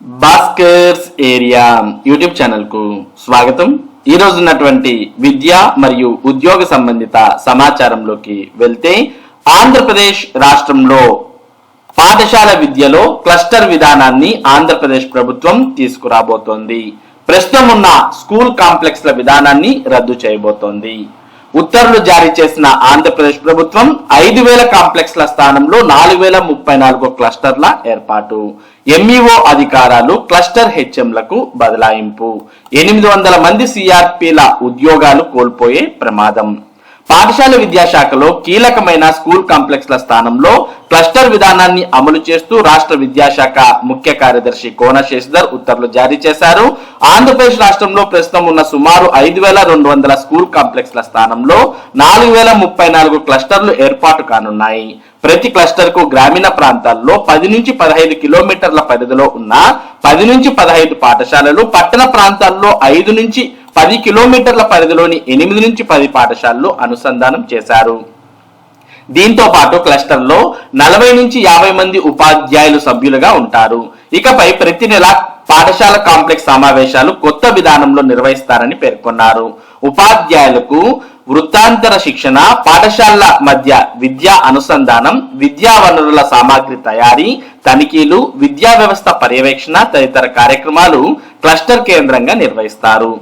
Bhaskar's area YouTube ఛానల్కు స్వాగతం. ఈ రోజు ఉన్నటువంటి విద్య మరియు ఉద్యోగ సంబంధిత సమాచారంలోకి వెళ్తే ఆంధ్రప్రదేశ్ రాష్ట్రంలో పాఠశాల విద్యలో క్లస్టర్ విధానాన్ని ఆంధ్రప్రదేశ్ ప్రభుత్వం తీసుకురాబోతోంది. ప్రస్తుతం ఉన్న స్కూల్ కాంప్లెక్స్ల విధానాన్ని రద్దు చేయబోతోంది. ఉత్తర్వులు జారీ చేసిన ఆంధ్రప్రదేశ్ ప్రభుత్వం ఐదు వేల కాంప్లెక్స్ల స్థానంలో నాలుగు వేల ముప్పై నాలుగు క్లస్టర్ల ఏర్పాటు. ఎంఈఓ అధికారాలు క్లస్టర్ హెచ్ఎంలకు బదలాయింపు. ఎనిమిది వందల మంది సిఆర్పిల ఉద్యోగాలు కోల్పోయే ప్రమాదం. పాఠశాల విద్యాశాఖలో కీలకమైన స్కూల్ కాంప్లెక్స్ల స్థానంలో క్లస్టర్ విధానాన్ని అమలు చేస్తూ రాష్ట్ర విద్యాశాఖ ముఖ్య కార్యదర్శి కోన శశిధర్ ఉత్తర్వులు జారీ చేశారు. ఆంధ్రప్రదేశ్ రాష్ట్రంలో ప్రస్తుతం ఉన్న సుమారు ఐదు వేల రెండు వందల స్కూల్ కాంప్లెక్స్ల స్థానంలో నాలుగు వేల ముప్పై నాలుగు క్లస్టర్లు ఏర్పాటు కానున్నాయి. ప్రతి క్లస్టర్కు గ్రామీణ ప్రాంతాల్లో పది నుంచి పదహైదు కిలోమీటర్ల పరిధిలో ఉన్న పది నుంచి పదహైదు పాఠశాలలు పట్టణ ప్రాంతాల్లో ఐదు నుంచి పది కిలోమీటర్ల పరిధిలోని ఎనిమిది నుంచి పది పాఠశాలలు అనుసంధానం చేశారు. దీంతో పాటు క్లస్టర్లో నలభై నుంచి యాభై మంది ఉపాధ్యాయులు సభ్యులుగా ఉంటారు. ఇకపై ప్రతి నెల పాఠశాల కాంప్లెక్స్ సమావేశాలు కొత్త విధానంలో నిర్వహిస్తారని పేర్కొన్నారు. ఉపాధ్యాయులకు వృత్తాంతర శిక్షణ పాఠశాలల మధ్య విద్యా అనుసంధానం విద్యా వనరుల సామాగ్రి తయారీ తనిఖీలు విద్యా వ్యవస్థ పర్యవేక్షణ తదితర కార్యక్రమాలు క్లస్టర్ కేంద్రంగా నిర్వహిస్తారు.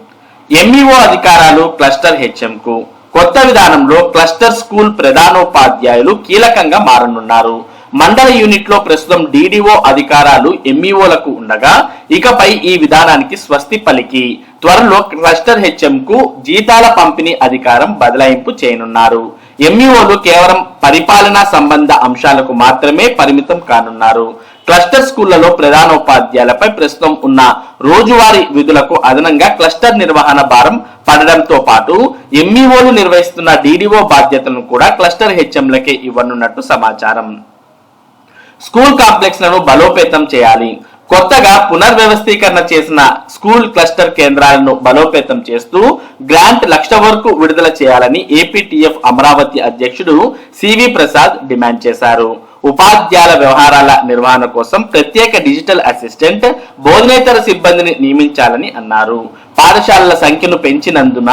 ఎంఈఓ అధికారాలు క్లస్టర్ హెచ్ఎం కు. కొత్త విధానంలో క్లస్టర్ స్కూల్ ప్రధానోపాధ్యాయులు కీలకంగా మారనున్నారు. మండల యూనిట్లో ప్రస్తుతం డీడీఓ అధికారాలు ఎంఈఓలకు ఉండగా ఇకపై ఈ విధానానికి స్వస్తి పలికి. త్వరలో క్లస్టర్ హెచ్ఎం కు జీతాల పంపిణీ అధికారం బదలాయింపు చేయనున్నారు. ఎంఈఓలు కేవలం పరిపాలనా సంబంధ అంశాలకు మాత్రమే పరిమితం కానున్నారు. క్లస్టర్ స్కూళ్ళలో ప్రధానోపాధ్యాయులపై ప్రస్తుతం ఉన్న రోజువారీ విధులకు అదనంగా క్లస్టర్ నిర్వహణ భారం పడడంతో పాటు ఎంఈఓలు నిర్వహిస్తున్న డీడీఓ బాధ్యతలను కూడా క్లస్టర్ హెచ్ఎంలకే ఇవ్వనున్నట్టు సమాచారం. స్కూల్ కాంప్లెక్స్లను బలోపేతం చేయాలి. కొత్తగా పునర్వ్యవస్థీకరణ చేసిన స్కూల్ క్లస్టర్ కేంద్రాలను బలోపేతం చేస్తూ గ్రాంట్ లక్ష వరకు విడుదల చేయాలని ఏపీటీఎఫ్ అమరావతి అధ్యక్షుడు సివి ప్రసాద్ డిమాండ్ చేశారు. ఉపాధ్యాయుల వ్యవహారాల నిర్వహణ కోసం ప్రత్యేక డిజిటల్ అసిస్టెంట్ బోధనేతర సిబ్బందిని నియమించాలని అన్నారు. పాఠశాలల సంఖ్యను పెంచినందున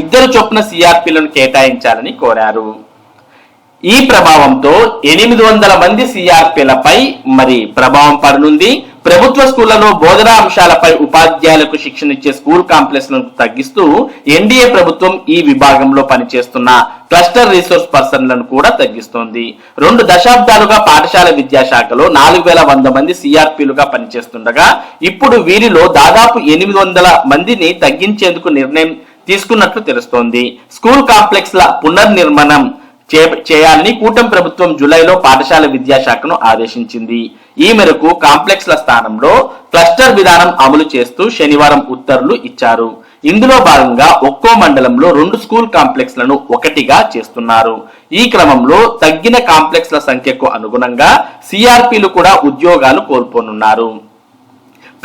ఇద్దరు చొప్పున సిఆర్పిలను కేటాయించాలని కోరారు. ఈ ప్రభావంతో ఎనిమిది వందల మంది సిఆర్పిలపై మరి ప్రభావం పడనుంది. ప్రభుత్వ స్కూళ్ళలో బోధనా అంశాలపై ఉపాధ్యాయులకు శిక్షణ ఇచ్చే స్కూల్ కాంప్లెక్స్లను తగ్గిస్తూ ఎన్డీఏ ప్రభుత్వం ఈ విభాగంలో పనిచేస్తున్న క్లస్టర్ రీసోర్స్ పర్సన్లను కూడా తగ్గిస్తోంది. రెండు దశాబ్దాలుగా పాఠశాల విద్యాశాఖలో నాలుగు వేల వంద మంది సిఆర్పీలుగా పనిచేస్తుండగా ఇప్పుడు వీరిలో దాదాపు ఎనిమిది వందల మందిని తగ్గించేందుకు నిర్ణయం తీసుకున్నట్లు తెలుస్తోంది. స్కూల్ కాంప్లెక్స్ల పునర్నిర్మాణం చేయాలని కూటమి ప్రభుత్వం జూలైలో పాఠశాల విద్యాశాఖను ఆదేశించింది. ఈ మేరకు కాంప్లెక్స్ల స్థానంలో క్లస్టర్ విధానం అమలు చేస్తూ శనివారం ఉత్తర్వులు ఇచ్చారు. ఇందులో భాగంగా ఒక్కో మండలంలో రెండు స్కూల్ కాంప్లెక్స్లను ఒకటిగా చేస్తున్నారు. ఈ క్రమంలో తగ్గిన కాంప్లెక్స్ల సంఖ్యకు అనుగుణంగా సిఆర్పీలు కూడా ఉద్యోగాలు కోల్పోనున్నారు.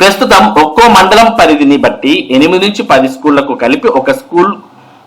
ప్రస్తుతం ఒక్కో మండలం పరిధిని బట్టి ఎనిమిది నుంచి పది స్కూళ్ళకు కలిపి ఒక స్కూల్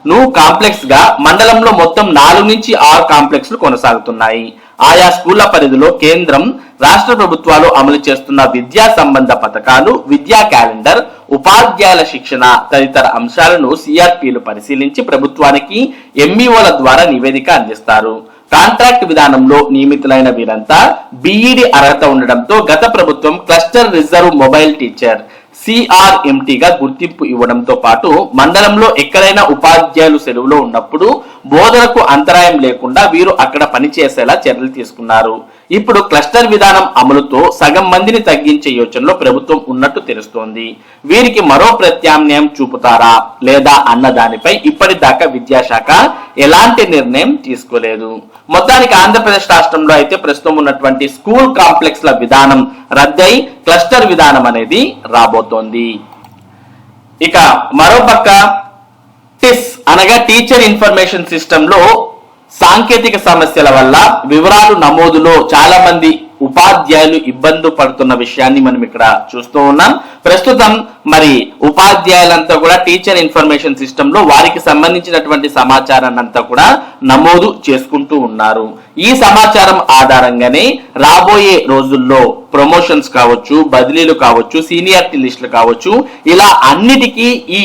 ను కాంప్లెక్స్గా మండలంలో మొత్తం నాలుగు నుంచి ఆరు కాంప్లెక్స్లు కొనసాగుతున్నాయి. ఆయా స్కూళ్ళ పరిధిలో కేంద్రం రాష్ట్ర ప్రభుత్వాలు అమలు చేస్తున్న విద్యా సంబంధ పథకాలు విద్యా క్యాలెండర్ ఉపాధ్యాయుల శిక్షణ తదితర అంశాలను సిఆర్పిలు పరిశీలించి ప్రభుత్వానికి ఎంఈఓల ద్వారా నివేదిక అందిస్తారు. కాంట్రాక్ట్ విధానంలో నియమితులైన వీరంతా బీఈడి అర్హత ఉండడంతో గత ప్రభుత్వం క్లస్టర్ రిజర్వ్ మొబైల్ టీచర్ సిఆర్ఎంటీగా గుర్తింపు ఇవ్వడంతో పాటు మండలంలో ఎక్కడైనా ఉపాధ్యాయులు సెలవులో ఉన్నప్పుడు బోధనకు అంతరాయం లేకుండా వీరు అక్కడ పనిచేసేలా చర్యలు తీసుకున్నారు. ఇప్పుడు క్లస్టర్ విధానం అమలుతో సగం మందిని తగ్గించే యోచనలో ప్రభుత్వం ఉన్నట్టు తెలుస్తోంది. వీరికి మరో ప్రత్యామ్నాయం చూపుతారా లేదా అన్న దానిపై ఇప్పటిదాకా విద్యాశాఖ ఎలాంటి నిర్ణయం తీసుకోలేదు. మొత్తానికి ఆంధ్రప్రదేశ్ రాష్ట్రంలో అయితే ప్రస్తుతం ఉన్నటువంటి స్కూల్ కాంప్లెక్స్ల విధానం రద్దై క్లస్టర్ విధానం అనేది రాబోతోంది. ఇక మరోపక్క టిస్ అనగా టీచర్ ఇన్ఫర్మేషన్ సిస్టమ్లో సాంకేతిక సమస్యల వల్ల వివరాలు నమోదులో చాలా మంది ఉపాధ్యాయులు ఇబ్బంది పడుతున్న విషయాన్ని మనం ఇక్కడ చూస్తూ ఉన్నాం. ప్రస్తుతం మరి ఉపాధ్యాయులంతా కూడా టీచర్ ఇన్ఫర్మేషన్ సిస్టమ్లో వారికి సంబంధించినటువంటి సమాచారాన్ని అంతా కూడా నమోదు చేసుకుంటూ ఉన్నారు. ఈ సమాచారం ఆధారంగానే రాబోయే రోజుల్లో ప్రమోషన్స్ కావచ్చు బదిలీలు కావచ్చు సీనియారిటీ లిస్టులు కావచ్చు ఇలా అన్నిటికీ ఈ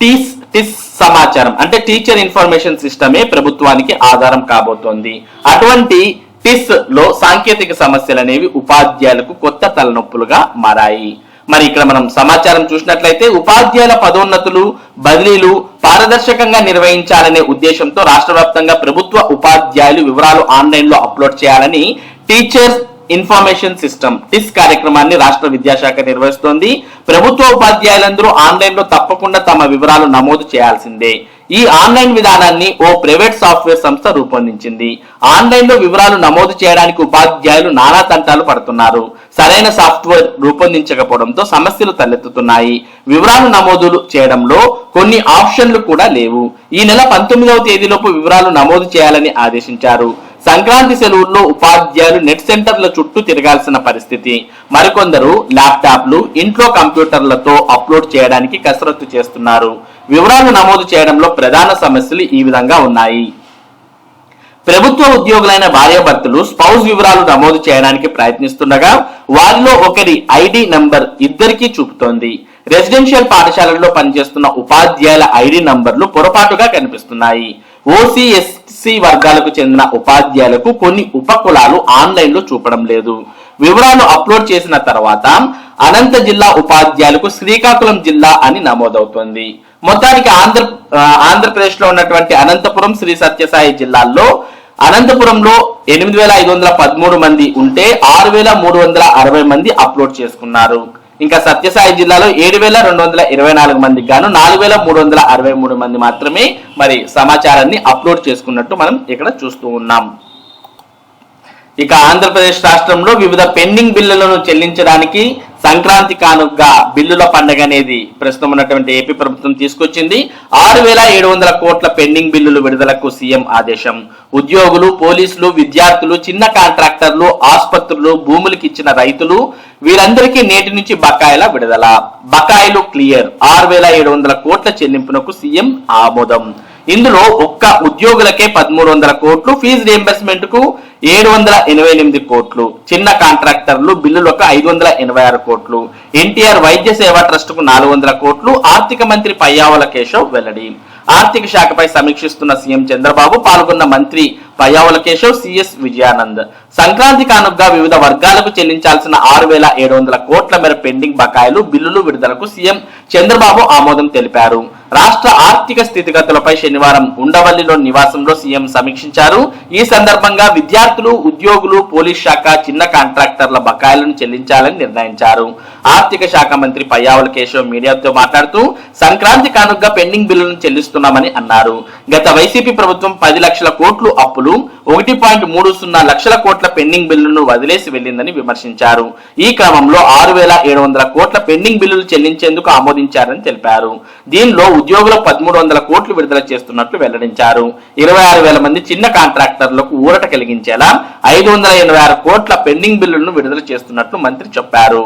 టీస్ టిస్ సమాచారం. అంటే టీచర్ ఇన్ఫర్మేషన్ సిస్టమే ప్రభుత్వానికి ఆధారం కాబోతోంది. అటువంటి టిస్లో సాంకేతిక సమస్యలు అనేవి ఉపాధ్యాయులకు కొత్త తలనొప్పులుగా మారాయి. మరి ఇక్కడ మనం సమాచారం చూసినట్లయితే ఉపాధ్యాయుల పదోన్నతులు బదిలీలు పారదర్శకంగా నిర్వహించాలనే ఉద్దేశంతో రాష్ట్ర వ్యాప్తంగా ప్రభుత్వ ఉపాధ్యాయులు వివరాలు ఆన్లైన్లో అప్లోడ్ చేయాలని టీచర్స్ ఇన్ఫర్మేషన్ సిస్టమ్ టిస్ కార్యక్రమాన్ని రాష్ట్ర విద్యాశాఖ నిర్వహిస్తోంది. ప్రభుత్వ ఉపాధ్యాయులందరూ ఆన్లైన్లో తప్పకుండా తమ వివరాలు నమోదు చేయాల్సిందే. ఈ ఆన్లైన్ విధానాన్ని ఓ ప్రైవేట్ సాఫ్ట్వేర్ సంస్థ రూపొందించింది. ఆన్లైన్లో వివరాలు నమోదు చేయడానికి ఉపాధ్యాయులు నానా తంటాలు పడుతున్నారు. సరైన సాఫ్ట్వేర్ రూపొందించకపోవడంతో సమస్యలు తలెత్తుతున్నాయి. వివరాలు నమోదు చేయడంలో కొన్ని ఆప్షన్లు కూడా లేవు. ఈ నెల పంతొమ్మిదవ తేదీలోపు వివరాలు నమోదు చేయాలని ఆదేశించారు. సంక్రాంతి సెలవుల్లో ఉపాధ్యాయులు నెట్ సెంటర్ల చుట్టూ తిరగాల్సిన పరిస్థితి. మరికొందరు ల్యాప్టాప్లు ఇంట్లో కంప్యూటర్లతో అప్లోడ్ చేయడానికి కసరత్తు చేస్తున్నారు. వివరాలు నమోదు చేయడంలో ప్రధాన సమస్యలు ఈ విధంగా ఉన్నాయి. ప్రభుత్వ ఉద్యోగులైన భార్యాభర్తలు స్పౌస్ వివరాలు నమోదు చేయడానికి ప్రయత్నిస్తుండగా వారిలో ఒకరి ఐడి నంబర్ ఇద్దరికీ చూపుతోంది. రెసిడెన్షియల్ పాఠశాలల్లో పనిచేస్తున్న ఉపాధ్యాయుల ఐడి నంబర్లు పొరపాటుగా కనిపిస్తున్నాయి. ఓసిఎస్ ఎస్సీ వర్గాలకు చెందిన ఉపాధ్యాయులకు కొన్ని ఉపకులాలు ఆన్లైన్లో చూపడం లేదు. వివరాలు అప్లోడ్ చేసిన తర్వాత అనంత జిల్లా ఉపాధ్యాయులకు శ్రీకాకుళం జిల్లా అని నమోదవుతుంది. మొత్తానికి ఆంధ్ర ఆంధ్రప్రదేశ్లో ఉన్నటువంటి అనంతపురం శ్రీ సత్యసాయి జిల్లాల్లో అనంతపురంలో ఎనిమిది వేల ఐదు వందల పదమూడు మంది ఉంటే ఆరు వేల మూడు వందల అరవై మంది అప్లోడ్ చేసుకున్నారు. ఇంకా సత్యసాయి జిల్లాలో ఏడు వేల రెండు వందల ఇరవై నాలుగు మందికి గాను నాలుగు వేల మూడు వందల అరవై మూడు మంది మాత్రమే మరి సమాచారాన్ని అప్లోడ్ చేసుకున్నట్టు మనం ఇక్కడ చూస్తూ ఉన్నాం. ఇక ఆంధ్రప్రదేశ్ రాష్ట్రంలో వివిధ పెండింగ్ బిల్లులను చెల్లించడానికి సంక్రాంతి కానుకగా బిల్లుల పండగ అనేది ప్రస్తుతం ఉన్నటువంటి ఏపీ ప్రభుత్వం తీసుకొచ్చింది. ఆరు వేల ఏడు వందల కోట్ల పెండింగ్ బిల్లులు విడుదలకు సీఎం ఆదేశం. ఉద్యోగులు పోలీసులు విద్యార్థులు చిన్న కాంట్రాక్టర్లు ఆసుపత్రులు భూములకు ఇచ్చిన రైతులు వీరందరికీ నేటి నుంచి బకాయిల విడుదల. బకాయిలు క్లియర్. ఆరు వేల ఏడు వందల కోట్ల చెల్లింపునకు సీఎం ఆమోదం. ఇందులో ఒక్క ఉద్యోగులకే పదమూడు వందల కోట్లు ఫీజు రియంబర్స్మెంట్కు ఏడు వందల ఎనభై ఎనిమిది కోట్లు చిన్న కాంట్రాక్టర్లు బిల్లులకు ఐదు వందల ఎనభై ఆరు కోట్లు ఎన్టీఆర్ వైద్య సేవా ట్రస్ట్కు నాలుగు వందల కోట్లు ఆర్థిక మంత్రి పయ్యావల కేశవ్ వెల్లడి. ఆర్థిక శాఖపై సమీక్షిస్తున్న సీఎం చంద్రబాబు పాల్గొన్న మంత్రి పయ్యావుల కేశవ్ సిఎస్ విజయానంద్. సంక్రాంతి కానుకగా వివిధ వర్గాలకు చెల్లించాల్సిన ఆరు వేల ఏడు వందల కోట్ల మేర పెండింగ్ బకాయిలు బిల్లులు విడుదలకు సీఎం చంద్రబాబు ఆమోదం తెలిపారు. రాష్ట్ర ఆర్థిక స్థితిగతులపై శనివారం ఉండవల్లిలో నివాసంలో సీఎం సమీక్షించారు. ఈ సందర్భంగా విద్యార్థులు ఉద్యోగులు పోలీస్ శాఖ చిన్న కాంట్రాక్టర్ల బకాయిలను చెల్లించాలని నిర్ణయించారు. ఆర్థిక శాఖ మంత్రి పయ్యావుల కేశవ్ మీడియాతో మాట్లాడుతూ సంక్రాంతి కానుకగా పెండింగ్ బిల్లులను చెల్లిస్తున్నామని అన్నారు. గత వైసీపీ ప్రభుత్వం పది లక్షల కోట్లు అప్పులు ఒకటి పాయింట్ మూడు సున్నా లక్షల కోట్ల పెండింగ్ బిల్లులను వదిలేసి వెళ్ళిందని విమర్శించారు. ఈ క్రమంలో ఆరు వేల ఏడు వందల కోట్ల పెండింగ్ బిల్లులు చెల్లించేందుకు ఆమోదించారని తెలిపారు. దీనిలో ఉద్యోగుల పదమూడు వందల కోట్లు విడుదల చేస్తున్నట్లు వెల్లడించారు. ఇరవై ఆరు వేల మంది చిన్న కాంట్రాక్టర్లకు ఊరట కలిగించేలా ఐదు వందల ఎనభై ఆరు కోట్ల పెండింగ్ బిల్లులను విడుదల చేస్తున్నట్లు మంత్రి చెప్పారు.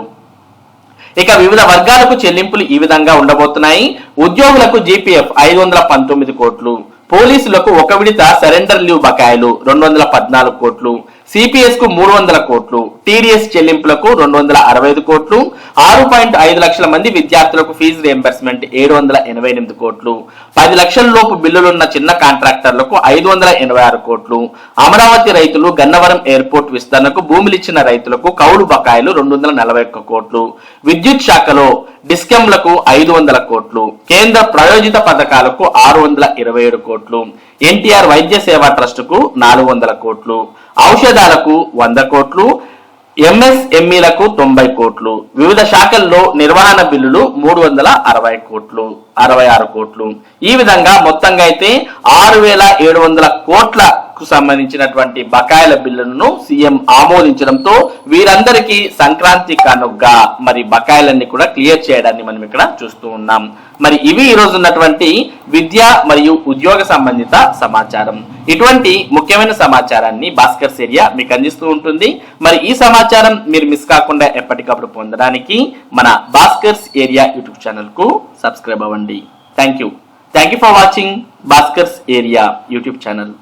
ఇక వివిధ వర్గాలకు చెల్లింపులు ఈ విధంగా ఉండబోతున్నాయి. ఉద్యోగులకు జీపీఎఫ్ ఐదు వందల పంతొమ్మిది కోట్లు. పోలీసులకు ఒక విడత సరెండర్ లీవ్ బకాయిలు రెండు వందల పద్నాలుగు కోట్లు. సిపిఎస్కు మూడు వందల కోట్లు టీడీఎస్ చెల్లింపులకు రెండు వందల అరవై ఐదు కోట్లు ఆరు పాయింట్ ఐదు లక్షల మంది విద్యార్థులకు ఫీజు రియంబర్స్మెంట్ ఏడు వందల ఎనభై ఎనిమిది కోట్లు పది లక్షల లోపు బిల్లులున్న చిన్న కాంట్రాక్టర్లకు ఐదు వందల ఎనభై ఆరు కోట్లు అమరావతి రైతులు గన్నవరం ఎయిర్పోర్ట్ విస్తరణకు భూములిచ్చిన రైతులకు కౌలు బకాయిలు రెండు వందల నలభై ఒక్క కోట్లు విద్యుత్ శాఖలో డిస్కెంలకు ఐదు వందల కోట్లు కేంద్ర ప్రయోజిత పథకాలకు ఆరు వందల ఇరవై ఏడు కోట్లు ఎన్టీఆర్ వైద్య సేవా ట్రస్టుకు నాలుగు వందల కోట్లు ఔషధాలకు వంద కోట్లు ఎంఎస్ఎంఈలకు తొంభై కోట్లు వివిధ శాఖల్లో నిర్వహణ బిల్లులు మూడు వందల అరవై కోట్లు అరవై ఆరు కోట్లు. ఈ విధంగా మొత్తంగా అయితే ఆరు వేల ఏడు వందల కోట్ల కు సంబంధించినటువంటి బకాయిల బిల్లులను సీఎం ఆమోదించడంతో వీరందరికీ సంక్రాంతి కానుగ్గా మరి బకాయిలన్నీ కూడా క్లియర్ చేయడాన్ని మనం ఇక్కడ చూస్తూ ఉన్నాం. మరి ఇవి ఈ రోజు ఉన్నటువంటి విద్య మరియు ఉద్యోగ సంబంధిత సమాచారం. ఇటువంటి ముఖ్యమైన సమాచారాన్ని భాస్కర్ ఏరియా మీకు అందిస్తూ ఉంటుంది. మరి ఈ సమాచారం మీరు మిస్ కాకుండా ఎప్పటికప్పుడు పొందడానికి మన భాస్కర్స్ ఏరియా యూట్యూబ్ ఛానల్కు సబ్స్క్రైబ్ అవ్వండి. Thank you. Thank you for watching Bhaskar's area YouTube channel.